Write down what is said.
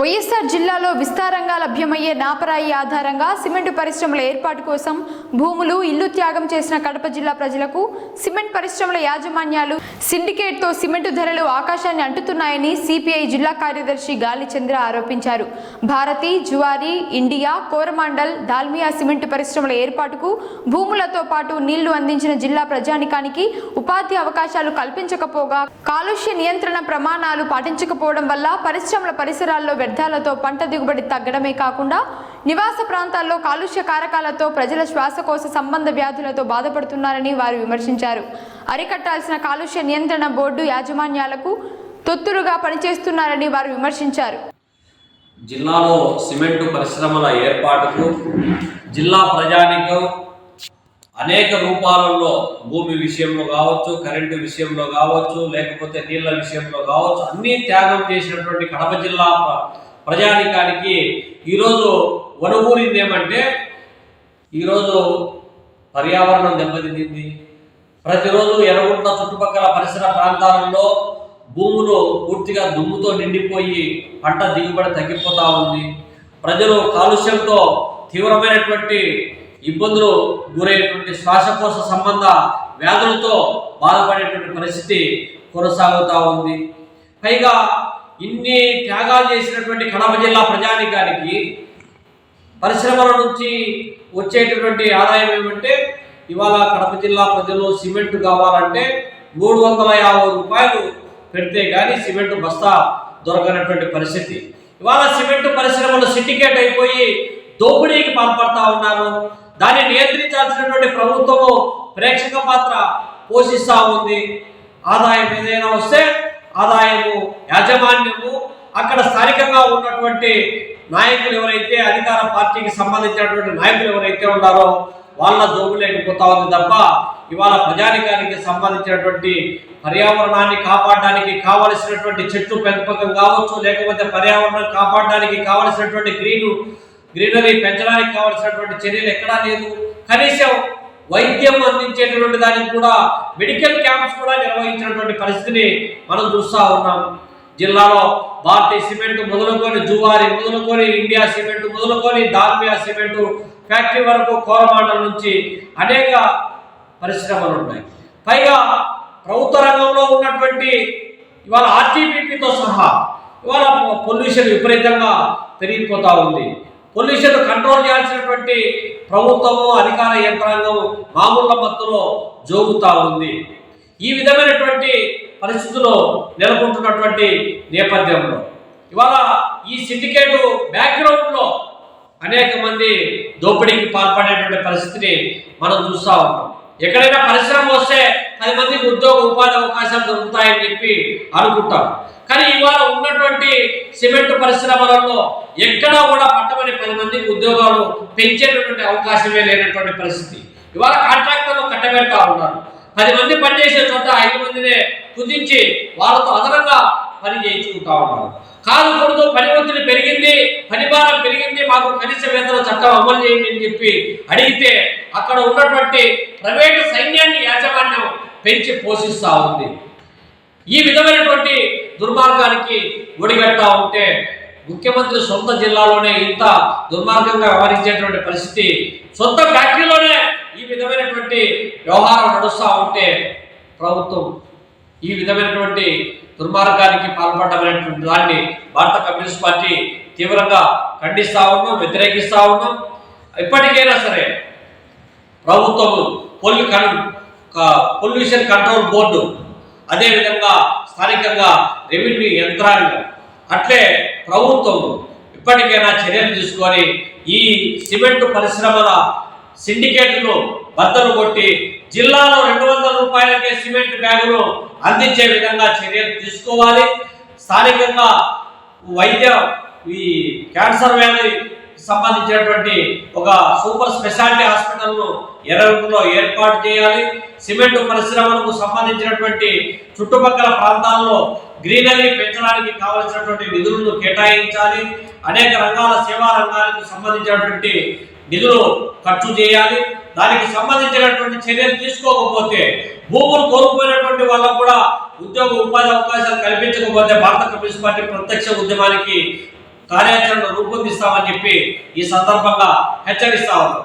వైఎస్ఆర్ జిల్లాలో విస్తారంగా లభ్యమయ్యే నాపరాయి ఆధారంగా సిమెంట్ పరిశ్రమల ఏర్పాటు కోసం భూములు ఇల్లు త్యాగం చేసిన కడప జిల్లా ప్రజలకు సిమెంట్ పరిశ్రమల యాజమాన్యాలు సిండికేట్తో సిమెంటు ధరలు ఆకాశాన్ని అంటుతున్నాయని సిపిఐ జిల్లా కార్యదర్శి గాలి చంద్ర ఆరోపించారు. భారతి జువారి ఇండియా కోరమాండల్ దాల్మియా సిమెంట్ పరిశ్రమల ఏర్పాటుకు భూములతో పాటు నీళ్ళు అందించిన జిల్లా ప్రజానికానికి ఉపాధి అవకాశాలు కల్పించకపోగా కాలుష్య నియంత్రణ ప్రమాణాలు పాటించకపోవడం వల్ల పరిశ్రమల పరిసరాల్లో వ్యర్థాలతో పంట దిగుబడి తగ్గడమే కాకుండా నివాస ప్రాంతాల్లో కాలుష్య కారకాలతో ప్రజల శ్వాసకోశ సంబంధ వ్యాధులతో బాధపడుతున్నారని వారు విమర్శించారు. అరికట్టాల్సిన కాలుష్య నియంత్రణ బోర్డు యాజమాన్యాలకు తొత్తులుగా పనిచేస్తున్నారని వారు విమర్శించారు. జిల్లాలో సిమెంటు పరిశ్రమల ఏర్పాటుకు జిల్లా ప్రజానికం అనేక రూపాలలో భూమి విషయంలో కావచ్చు కరెంటు విషయంలో కావచ్చు లేకపోతే నీళ్ళ విషయంలో కావచ్చు అన్నీ త్యాగం చేసినటువంటి కడప జిల్లా ప్రజానికానికి ఈరోజు వనగూరింది ఏమంటే ఈరోజు పర్యావరణం దెబ్బతింది. ప్రతిరోజు ఎర్రగుంట చుట్టుపక్కల పరిసర ప్రాంతాలలో భూములు పూర్తిగా దుమ్ముతో నిండిపోయి పంట దిగుబడి తగ్గిపోతూ ఉంది. ప్రజలు కాలుష్యంతో తీవ్రమైనటువంటి ఇబ్బందులు గురయ్యేటువంటి శ్వాసకోశ సంబంధ వ్యాధులతో బాధపడేటువంటి పరిస్థితి కొనసాగుతూ ఉంది. పైగా ఇన్ని త్యాగాలు చేసినటువంటి కడప జిల్లా ప్రజానికానికి పరిశ్రమల నుంచి వచ్చేటటువంటి ఆదాయం ఏమంటే ఇవాళ కడప జిల్లా ప్రజలు సిమెంట్ కావాలంటే మూడు వందల యాభై రూపాయలు పెడితే కానీ సిమెంట్ బస్తా దొరకనటువంటి పరిస్థితి. ఇవాళ సిమెంట్ పరిశ్రమలు సిండికేట్ అయిపోయి దోపిడీకి పాల్పడతా ఉన్నారు. దాన్ని నియంత్రించాల్సినటువంటి ప్రభుత్వము ప్రేక్షక పాత్ర పోషిస్తూ ఉంది. ఆదాయం ఏదైనా వస్తే ఆదాయము యాజమాన్యము అక్కడ స్థానికంగా ఉన్నటువంటి నాయకులు ఎవరైతే అధికార పార్టీకి సంబంధించినటువంటి నాయకులు ఎవరైతే ఉన్నారో వాళ్ళ జోబులేకపోతా ఉంది తప్ప ఇవాళ ప్రజానికానికి సంబంధించినటువంటి పర్యావరణాన్ని కాపాడడానికి కావలసినటువంటి చెట్లు పెంపకం కావచ్చు లేకపోతే పర్యావరణాన్ని కాపాడడానికి కావలసినటువంటి గ్రీను గ్రీనరీ పెంచడానికి కావాల్సినటువంటి చర్యలు ఎక్కడా లేదు. కనీసం వైద్యం అందించేటటువంటి దానికి కూడా మెడికల్ క్యాంప్స్ కూడా నిర్వహించినటువంటి పరిస్థితిని మనం చూస్తూ ఉన్నాం. జిల్లాలో భారతీయ సిమెంట్ మొదలుకొని జువారి మొదలుకొని ఇండియా సిమెంట్ మొదలుకొని దాల్మియా సిమెంట్ ఫ్యాక్టరీ వరకు కోరమాండల నుంచి అనేక పరిశ్రమలు ఉన్నాయి. పైగా ప్రభుత్వ రంగంలో ఉన్నటువంటి ఇవాళ ఆర్టీపీపీతో సహా ఇవాళ పొల్యూషన్ విపరీతంగా పెరిగిపోతూ ఉంది. పొల్యూషన్ కంట్రోల్ చేయాల్సినటువంటి ప్రభుత్వము అధికార యంత్రాంగం మామూళ్ళ మత్తులో జోగుతా ఉంది. ఈ విధమైనటువంటి పరిస్థితులు నెలకొంటున్నటువంటి నేపథ్యంలో. ఇవాళ ఈ సిండికేటు బ్యాక్గ్రౌండ్లో అనేక మంది దోపిడీకి పాల్పడేటువంటి పరిస్థితిని మనం చూస్తూ ఉంటాం ఎక్కడైనా పరిశ్రమ వస్తే పది మందికి ఉద్యోగ ఉపాధి అవకాశాలు దొరుకుతాయని చెప్పి అనుకుంటాం. కానీ ఇవాళ ఉన్నటువంటి సిమెంట్ పరిశ్రమలలో ఎక్కడా కూడా పట్టమని పది మందికి ఉద్యోగాలు పెంచేటటువంటి అవకాశమే లేనటువంటి పరిస్థితి. ఇవాళ కాంట్రాక్టర్లు కట్టబెడతా ఉన్నారు. పది మంది పనిచేసే చోట ఐదు మందినే కుదించి వాళ్ళతో అదనంగా పని చేయించుకుంటా ఉన్నారు. కాదు కూడదు పని ఒత్తిడి పెరిగింది పనిభారం పెరిగింది మాకు కనీస వేతన చట్టం అమలు చేయండి అని చెప్పి అడిగితే అక్కడ ఉన్నటువంటి ప్రైవేటు సైన్యాన్ని యాజమాన్యం పెంచి పోషిస్తూ ఉంది. ఈ విధమైనటువంటి దుర్మార్గానికి ఒడిగట్టా ఉంటే ముఖ్యమంత్రి సొంత జిల్లాలోనే ఇంత దుర్మార్గంగా వ్యవహరించేటువంటి పరిస్థితి సొంత ఫ్యాక్టరీలోనే ఈ విధమైనటువంటి వ్యవహారం నడుస్తూ ఉంటే ప్రభుత్వం ఈ విధమైనటువంటి దుర్మార్గానికి పాల్పడమైనటువంటి దాన్ని భారత కమ్యూనిస్ట్ పార్టీ తీవ్రంగా ఖండిస్తూ ఉన్నాం వ్యతిరేకిస్తూ ఉన్నాం. ఇప్పటికైనా సరే ప్రభుత్వము పొల్యూ కను పొల్యూషన్ కంట్రోల్ బోర్డు అదేవిధంగా స్థానికంగా రెవెన్యూ యంత్రాంగం. అట్లే ప్రభుత్వం ఇప్పటికైనా చర్యలు తీసుకొని ఈ సిమెంట్ పరిశ్రమల సిండికేట్లు బద్దలు కొట్టి జిల్లాలో రెండు వందల రూపాయలకే సిమెంట్ బ్యాగులు అందించే విధంగా చర్యలు తీసుకోవాలి. స్థానికంగా వైద్య ఈ క్యాన్సర్ వ్యాధి సంబంధించినటువంటి ఒక సూపర్ స్పెషాలిటీ హాస్పిటల్ను ఎర్రగుంటలో ఏర్పాటు చేయాలి. సిమెంట్ పరిశ్రమలకు సంబంధించినటువంటి చుట్టుపక్కల ప్రాంతాల్లో గ్రీనరీ పెంచడానికి కావలసినటువంటి నిధులను కేటాయించాలి. అనేక రంగాల సేవా రంగానికి సంబంధించినటువంటి నిధులు ఖర్చు చేయాలి. దానికి సంబంధించినటువంటి చర్యలు తీసుకోకపోతే భూములు కోల్పోయినటువంటి వాళ్ళకు కూడా ఉద్యోగ ఉపాధి అవకాశాలు కల్పించకపోతే భారత కమ్యూనిస్ట్ పార్టీ ప్రత్యక్ష ఉద్యమానికి కార్యాచరణ రూపొందిస్తామని చెప్పి ఈ సందర్భంగా హెచ్చరిస్తా ఉన్నాం.